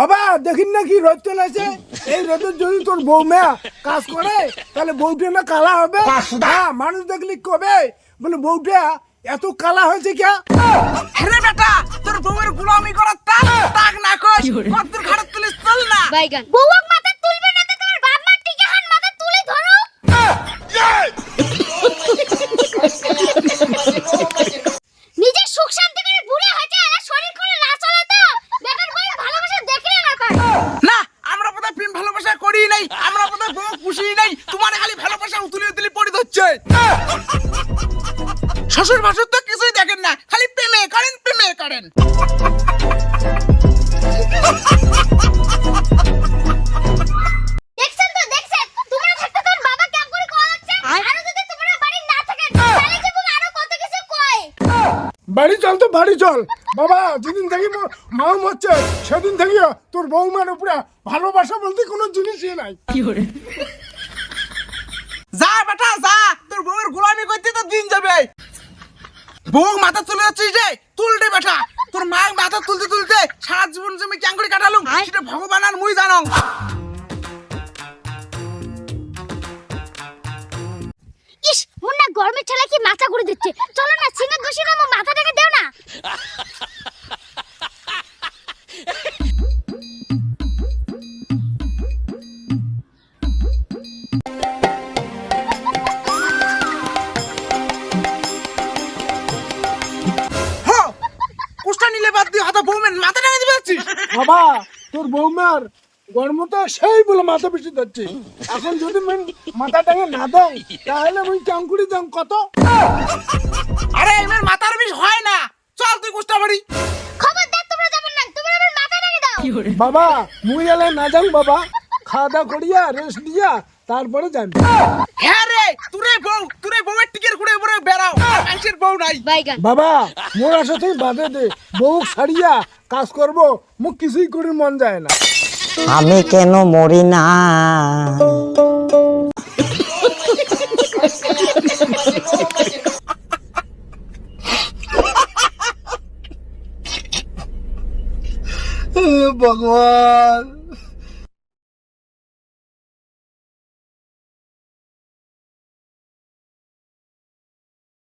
বাবা দেখিন না কি রোদ চলেছে এই রোদের যদি তোর বউ মেয়া কাজ করে তাহলে বউটা না কালা হবে? হ্যাঁ মানুষ দেখলি কবে? বলে বউটা এত কালা হয়েছে কে? আরে বেটা তোর বউয়ের গুলামি করার তাক তাক না কই কত ঘাড়ে তুলিস চল না। বাইগান। বোধহয় খুশি নাই। তোমার খালি ভালোবাসা উতুলি উতুলি পড়ে ধরছে। শ্বশুর ভাষুর তো কিছুই দেখেন না, খালি প্রেমে করেন প্রেমে করেন। বাড়ি চল তো বাড়ি চল। বাবা যেদিন থেকে মোর মা মরছে সেদিন থেকে তোর বউমার উপরে ভালোবাসা বলতে কোনো জিনিসই নাই। যা বেটা যা। তোর বউয়ের গোলামি করতে তো দিন যাবে। বউ মাথা তুলে যাচ্ছিস রে তুলটে বেটা। তোর মা মাথা তুলতে তুলতে সারা জীবন জমি ক্যাং করে কাটালুম সেটা ভগবান আর মুই জানো। ইস মোর না গরমের ঠেলা কি মাথা ঘুরে দিচ্ছে? চলো না সিঙ্গার বসে না বাদ দিয়ে হাতে বউমেন মাথা টাঙে দিবে বাবা তোর বৌমার গরমটা সেই বলে মাথা বেশি ধরছে। এখন যদি মাথা টাঙে না দেয় তাহলে ওই চাঙ্কুড়ি দাম কত? আরে এমন মাথার বিষ হয় না। চল তুই কুষ্টা বাড়ি। খবরদার তোমরা যাবেন না। তোমরা আমার মাথাটাকে দাও। বাবা মুই এলে না যান বাবা। খাওয়া দাওয়া করিয়া রেস্ট দিয়া তারপরে যাবি হ্যাঁ তুরে বউ তুরে বউয়ের টিকের ঘুরে ঘুরে বেড়াও। মানুষের বউ নাই। বাবা মোর সাথে বাদে দে। বউ ছাড়িয়া কাজ করব মুখ কিছুই করে মন যায় না। আমি কেন মরি না? ভগবান।